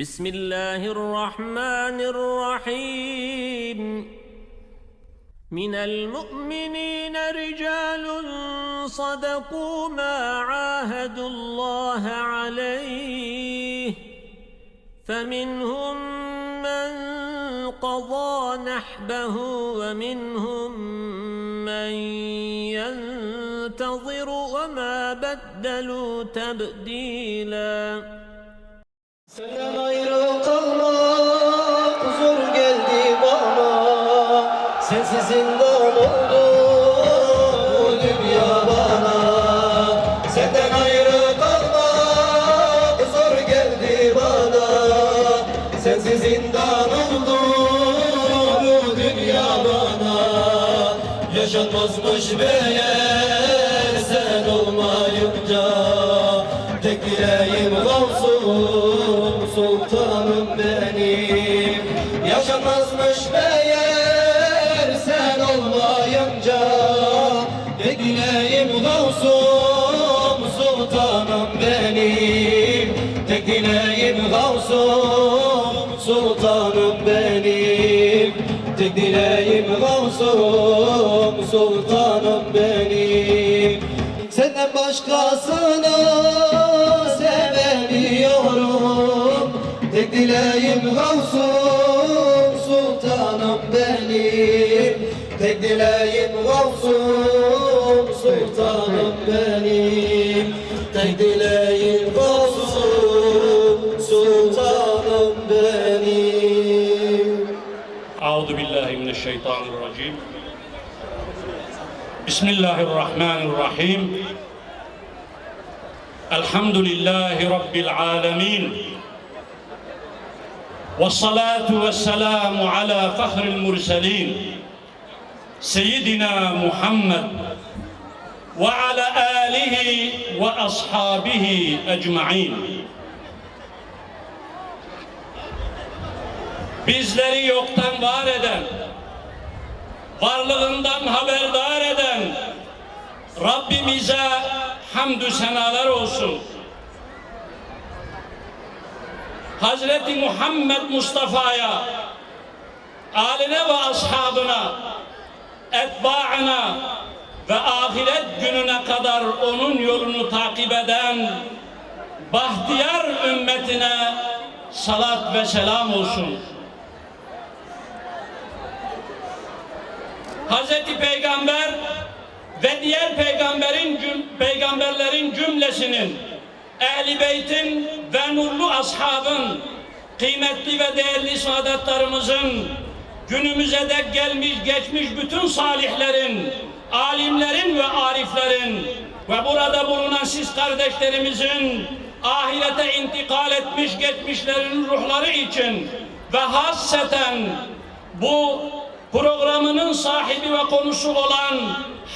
بسم الله الرحمن الرحيم. من المؤمنين رجال صدقوا ما عاهدوا الله عليه. فمنهم من قضى نحبه ومنهم من ينتظر وما بدلوا تبديلاً. Senden ayrı kalmak zor geldi bana. Sensiz zindan oldu bu dünya bana. Senden ayrı kalmak zor geldi bana. Sensiz zindan oldu bu dünya bana. Yaşanmazmış meğer sen olmayınca Tek dileğim Gavsum sultanım benim. Yaşanmazmış meğer sen olmayınca Tek dileğim Gavsum sultanım benim. Tek dileğim Gavsum sultanım benim. Tek dileğim Gavsum sultanım benim. Senden başkasını بسم الله الرحمن الرحيم. الحمد لله رب العالمين. والصلاة والسلام على فخر المرسلين. سيدنا محمد وعلى آله وأصحابه أجمعين. Bizleri yoktan var varlığından haberdar eden Rabbimize hamdü senalar olsun. Hazreti Muhammed Mustafa'ya, aline ve ashabına, etbaına ve ahiret gününe kadar onun yolunu takip eden bahtiyar ümmetine salat ve selam olsun. Hazreti Peygamber ve diğer peygamberin peygamberlerin cümlesinin ehli beytin ve nurlu ashabın kıymetli ve değerli saadetlerimizin günümüze dek gelmiş geçmiş bütün salihlerin alimlerin ve ariflerin ve burada bulunan siz kardeşlerimizin ahirete intikal etmiş geçmişlerin ruhları için ve hasseten bu programının sahibi ve konusu olan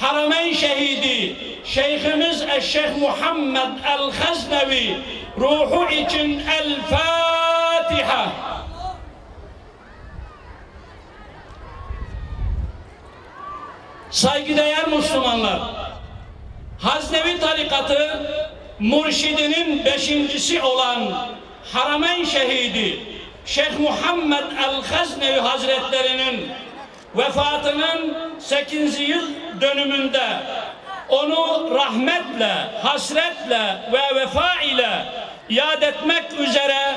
Harameyn Şehidi Şeyhimiz Eşşeh Muhammed El-Haznevi ruhu için El Fatiha. Saygıdeğer Müslümanlar, Haznevi tarikatı murşidinin beşincisi olan Harameyn Şehidi Şeyh Muhammed El-Haznevi Hazretlerinin vefatının 8. yıl dönümünde onu rahmetle, hasretle ve vefa ile yad etmek üzere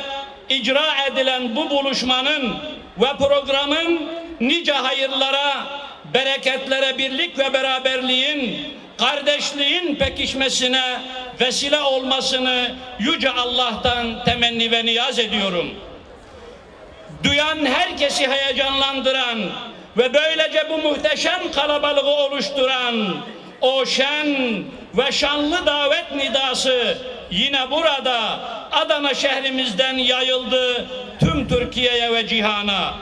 icra edilen bu buluşmanın ve programın nice hayırlara, bereketlere, birlik ve beraberliğin, kardeşliğin pekişmesine vesile olmasını Yüce Allah'tan temenni ve niyaz ediyorum duyan herkesi heyecanlandıran ve böylece bu muhteşem kalabalığı oluşturan o şen ve şanlı davet nidası yine burada Adana şehrimizden yayıldı tüm Türkiye'ye ve cihana.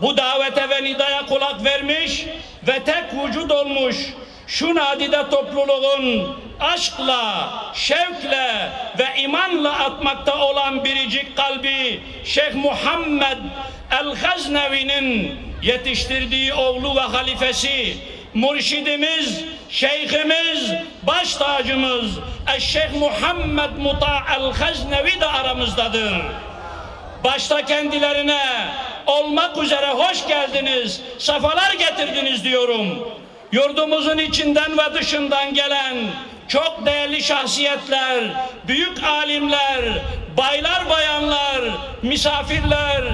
Bu davete ve nidaya kulak vermiş ve tek vücut olmuş şu nadide topluluğun aşkla, şevkle ve imanla atmakta olan biricik kalbi Şeyh Muhammed El-Gaznevi'nin yetiştirdiği oğlu ve halifesi, murşidimiz, şeyhimiz, baş tacımız Eşşeyh Muhammed Muta El-Gaznevi de aramızdadır. başta kendilerine olmak üzere hoş geldiniz, sefalar getirdiniz diyorum. Yurdumuzun içinden ve dışından gelen çok değerli şahsiyetler, büyük alimler, baylar bayanlar, misafirler,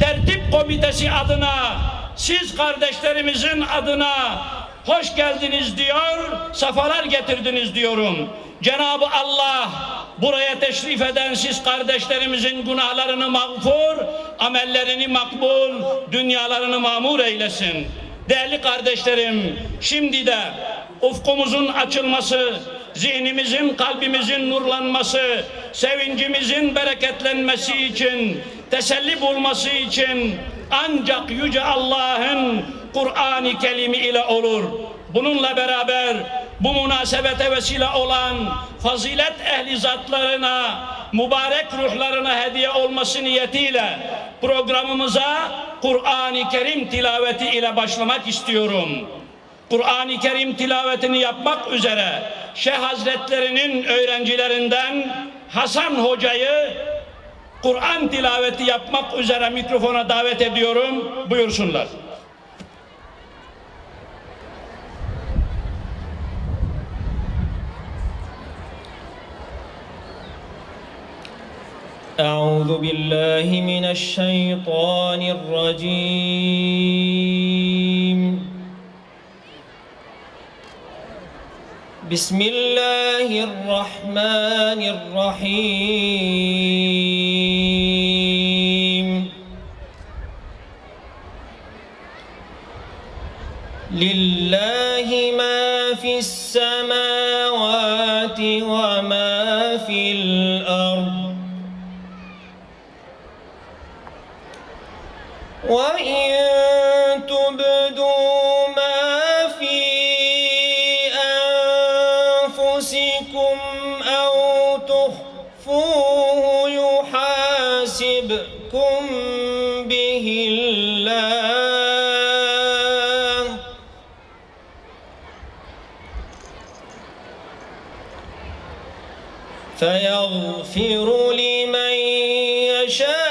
tertip komitesi adına, siz kardeşlerimizin adına hoş geldiniz diyor, sefalar getirdiniz diyorum. Cenab-ı Allah buraya teşrif eden siz kardeşlerimizin günahlarını mağfur, amellerini makbul, dünyalarını mamur eylesin. Değerli kardeşlerim, şimdi de ufkumuzun açılması, zihnimizin, kalbimizin nurlanması, sevincimizin bereketlenmesi için, teselli bulması için ancak Yüce Allah'ın Kur'an-ı Kerimi ile olur. Bununla beraber bu münasebete vesile olan fazilet ehli zatlarına, mübarek ruhlarına hediye olması niyetiyle programımıza Kur'an-ı Kerim tilaveti ile başlamak istiyorum. Kur'an-ı Kerim tilavetini yapmak üzere Şeyh Hazretlerinin öğrencilerinden Hasan Hoca'yı Kur'an tilaveti yapmak üzere mikrofona davet ediyorum. Buyursunlar. أعوذ بالله من الشيطان الرجيم بسم الله الرحمن الرحيم السماوات وما في الأرض. وإن فيغفر لمن يشاء.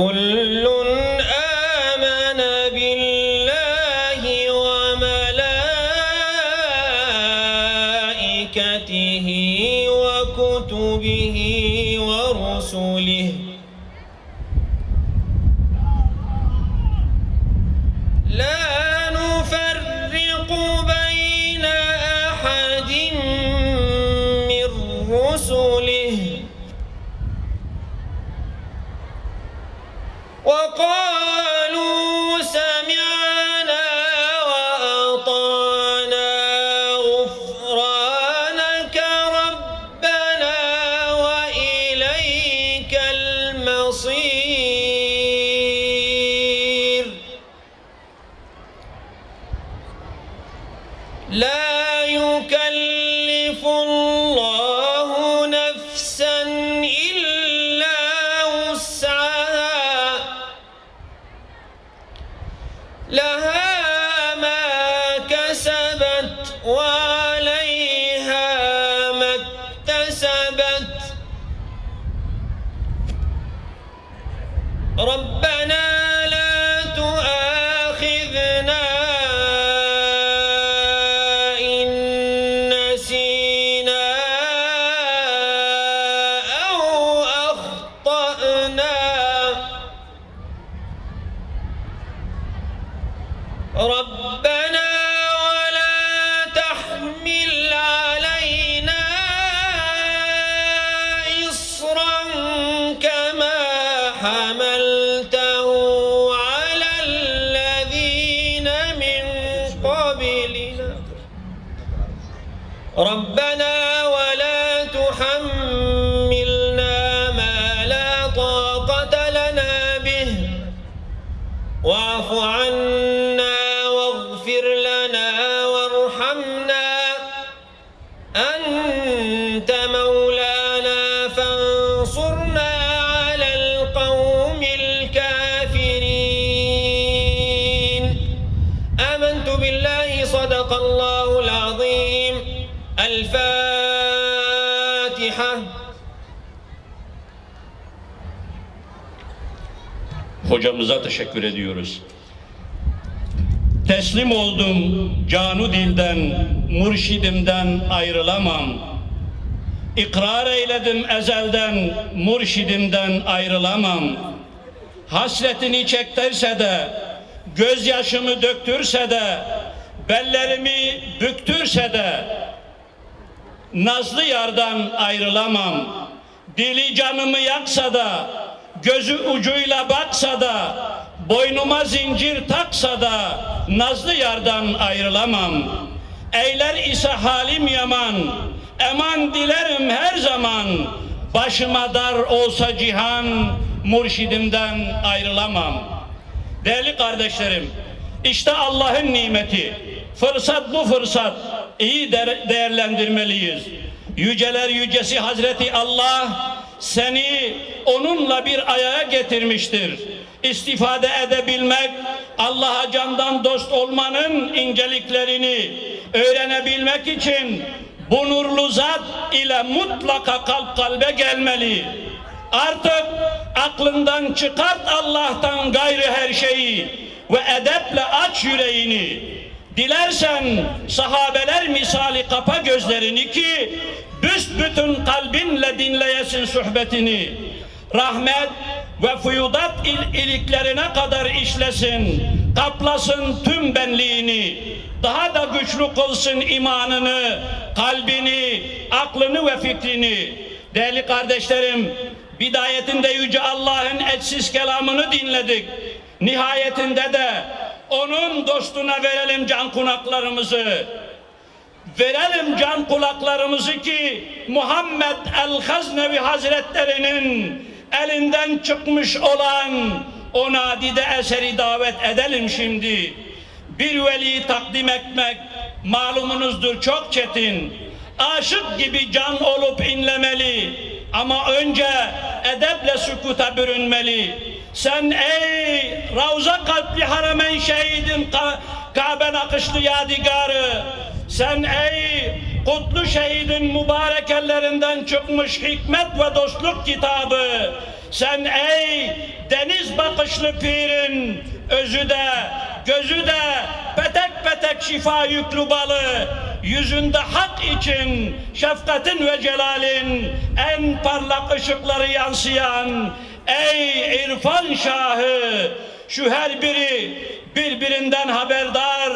كل آمن بالله وملائكته وكتبه ورسله ربنا ربنا ولا تحملنا ما لا طاقة لنا به. واعف عنا Hocamıza teşekkür ediyoruz. Teslim oldum canu dilden, murşidimden ayrılamam. İkrar eyledim ezelden, murşidimden ayrılamam. Hasretini çektirse de, gözyaşımı döktürse de, bellerimi büktürse de, Nazlı yardan ayrılamam. Dili canımı yaksa da, gözü ucuyla baksa da, boynuma zincir taksa da, nazlı yardan ayrılamam. Eyler ise halim yaman, eman dilerim her zaman. Başıma dar olsa cihan, murşidimden ayrılamam. Değerli kardeşlerim, işte Allah'ın nimeti. Fırsat bu fırsat. İyi de- değerlendirmeliyiz. Yüceler yücesi Hazreti Allah seni onunla bir ayağa getirmiştir. İstifade edebilmek, Allah'a candan dost olmanın inceliklerini öğrenebilmek için bu nurlu zat ile mutlaka kalp kalbe gelmeli. Artık aklından çıkart Allah'tan gayrı her şeyi ve edeple aç yüreğini. Dilersen sahabeler misali kapa gözlerini ki büsbütün kalbinle dinleyesin sohbetini. Rahmet ve fuyudat il iliklerine kadar işlesin, kaplasın tüm benliğini, daha da güçlü kılsın imanını, kalbini, aklını ve fikrini. Değerli kardeşlerim, bidayetinde Yüce Allah'ın etsiz kelamını dinledik. Nihayetinde de onun dostuna verelim can kulaklarımızı. Verelim can kulaklarımızı ki Muhammed el-Haznevi Hazretlerinin elinden çıkmış olan o nadide eseri davet edelim şimdi. Bir veli takdim etmek malumunuzdur çok çetin. Aşık gibi can olup inlemeli ama önce edeple sükuta bürünmeli. Sen ey Ravza kalpli haramen şehidin Ka- Kabe nakışlı yadigarı sen ey kutlu şehidin mübarek ellerinden çıkmış hikmet ve dostluk kitabı. Sen ey deniz bakışlı pirin özü de gözü de petek petek şifa yüklü balı. Yüzünde hak için şefkatin ve celalin en parlak ışıkları yansıyan ey irfan şahı. Şu her biri birbirinden haberdar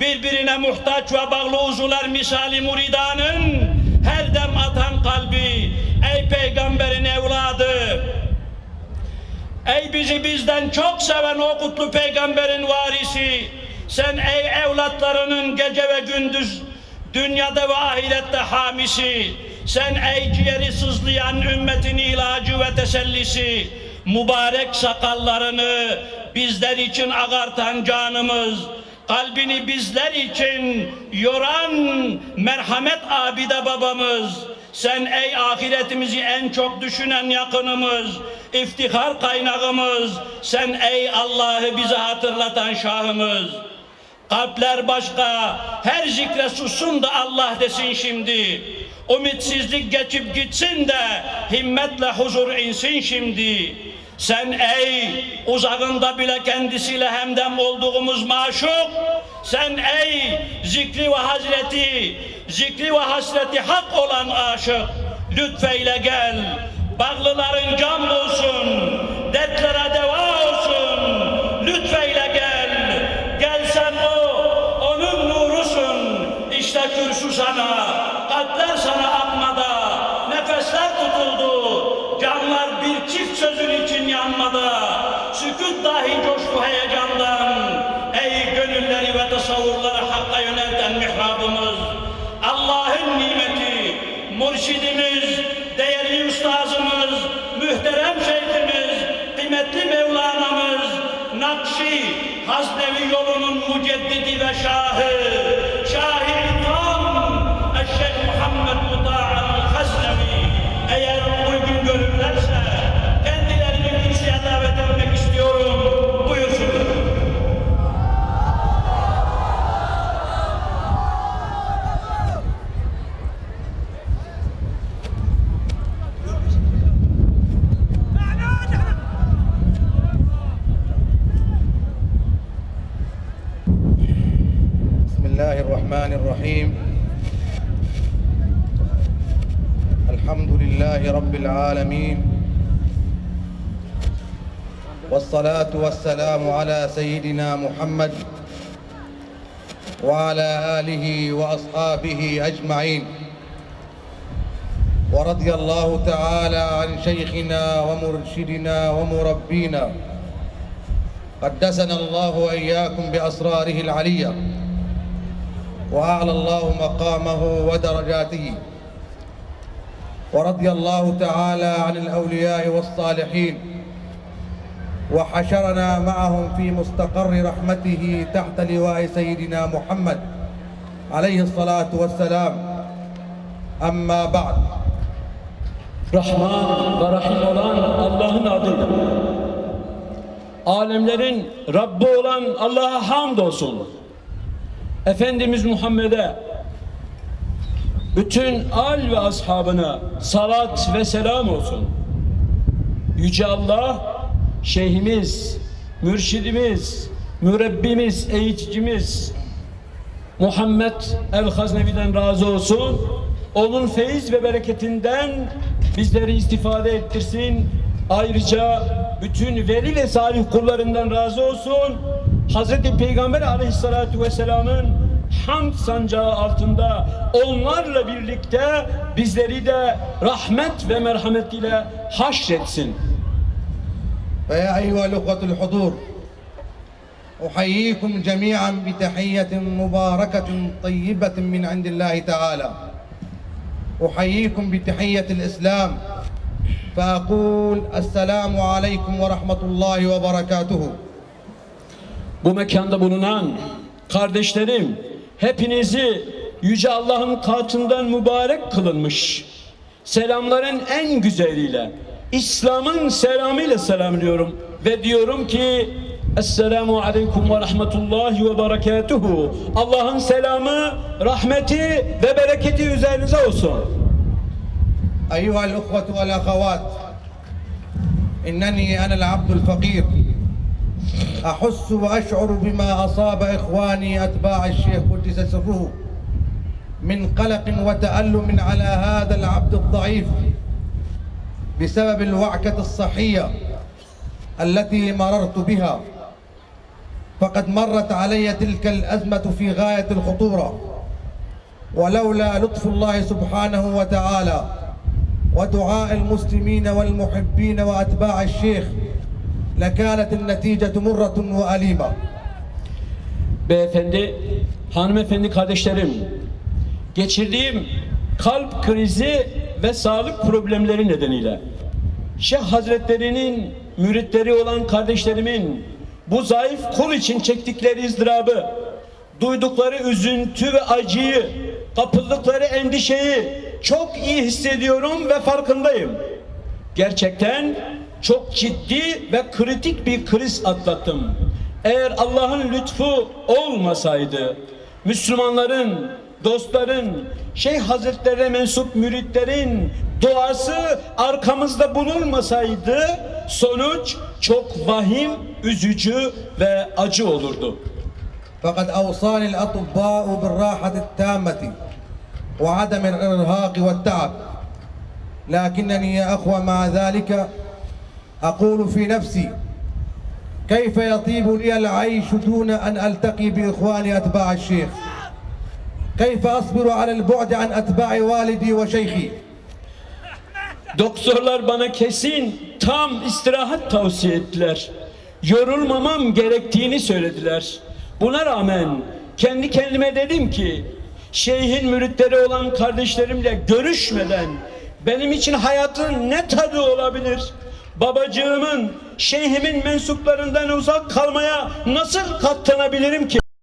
birbirine muhtaç ve bağlı uzular misali muridanın her dem atan kalbi. Ey peygamberin evladı Ey bizi bizden çok seven o kutlu peygamberin varisi. Sen ey evlatlarının gece ve gündüz dünyada ve ahirette hamisi. Sen ey ciğeri sızlayan ümmetin ilacı ve tesellisi. Mübarek sakallarını bizler için ağartan canımız kalbini bizler için yoran merhamet abide babamız sen ey ahiretimizi en çok düşünen yakınımız, iftihar kaynağımız, sen ey Allah'ı bize hatırlatan şahımız. Kalpler başka, her zikre sussun da Allah desin şimdi. Ümitsizlik geçip gitsin de himmetle huzur insin şimdi. Sen ey uzağında bile kendisiyle hemdem olduğumuz maşuk, sen ey zikri ve hazreti, zikri ve hasreti hak olan aşık, lütfeyle gel. Bağlıların can bulsun, dertlere deva olsun, lütfeyle gel. Gelsen o, onun nurusun, işte kürsü sana, sözün için yanmada, sükut dahi coştu heyecandan, ey gönülleri ve tasavvurları hakka yönelten mihrabımız, Allah'ın mürşidimiz, değerli ustazımız, muhterem şeyhimiz, kıymetli Mevlana'mız, Nakşi, Haznevi yolunun müceddidi ve şahı الرحمن الرحيم. الحمد لله رب العالمين. والصلاة والسلام على سيدنا محمد وعلى آله وأصحابه أجمعين. ورضي الله تعالى عن شيخنا ومرشدنا ومربينا. قدسنا الله وإياكم بأسراره العلية وأعلى الله مقامه ودرجاته ورضي الله تعالى عن الأولياء والصالحين وحشرنا معهم في مستقر رحمته تحت لواء سيدنا محمد عليه الصلاة والسلام أما بعد Rahman ve Rahim olan Allah'ın adıyla. Alemlerin Rabbi olan Allah'a hamdolsun. Efendimiz Muhammed'e bütün al ve ashabına salat ve selam olsun. Yüce Allah şeyhimiz, mürşidimiz, mürebbimiz, eğiticimiz Muhammed el-Haznevi'den razı olsun. Onun feyiz ve bereketinden bizleri istifade ettirsin. Ayrıca bütün veli ve salih kullarından razı olsun. Hazreti Peygamber aleyhissalatu vesselamın hamd sancağı altında onlarla birlikte bizleri de rahmet ve merhamet ile haşretsin. فيا أيها الأخوة الحضور أحييكم جميعا بتحية مباركة طيبة من عند الله تعالى أحييكم بتحية الإسلام فأقول السلام عليكم ورحمة الله وبركاته bu mekanda bulunan kardeşlerim hepinizi Yüce Allah'ın katından mübarek kılınmış selamların en güzeliyle İslam'ın selamıyla selamlıyorum ve diyorum ki Esselamu Aleyküm ve Rahmetullahi ve Berekatuhu Allah'ın selamı, rahmeti ve bereketi üzerinize olsun. Eyyuhel uhvetu vel ahavat İnneni enel abdül fakir أحس وأشعر بما أصاب إخواني أتباع الشيخ قدس سره من قلق وتألم على هذا العبد الضعيف بسبب الوعكة الصحية التي مررت بها. فقد مرت علي تلك الأزمة في غاية الخطورة ولولا لطف الله سبحانه وتعالى ودعاء المسلمين والمحبين وأتباع الشيخ lekânetin neticetu murratun ve alîma. Beyefendi, hanımefendi kardeşlerim, geçirdiğim kalp krizi ve sağlık problemleri nedeniyle Şeyh Hazretleri'nin müritleri olan kardeşlerimin bu zayıf kul için çektikleri izdırabı, duydukları üzüntü ve acıyı, kapıldıkları endişeyi çok iyi hissediyorum ve farkındayım. Gerçekten çok ciddi ve kritik bir kriz atlattım. Eğer Allah'ın lütfu olmasaydı, Müslümanların, dostların, Şeyh Hazretlerine mensup müritlerin duası arkamızda bulunmasaydı sonuç çok vahim, üzücü ve acı olurdu. فقد أوصاني الأطباء بالراحة التامة وعدم الإرهاق والتعب لكنني يا أخوة مع ذلك أقول في نفسي كيف يطيب لي العيش دون أن ألتقي بإخواني أتباع الشيخ كيف أصبر على البعد عن أتباع والدي وشيخي Doktorlar bana kesin tam istirahat tavsiye ettiler. Yorulmamam gerektiğini söylediler. Buna rağmen kendi kendime dedim ki şeyhin müritleri olan kardeşlerimle görüşmeden benim için hayatın ne tadı olabilir? Babacığımın, şeyhimin mensuplarından uzak kalmaya nasıl katlanabilirim ki?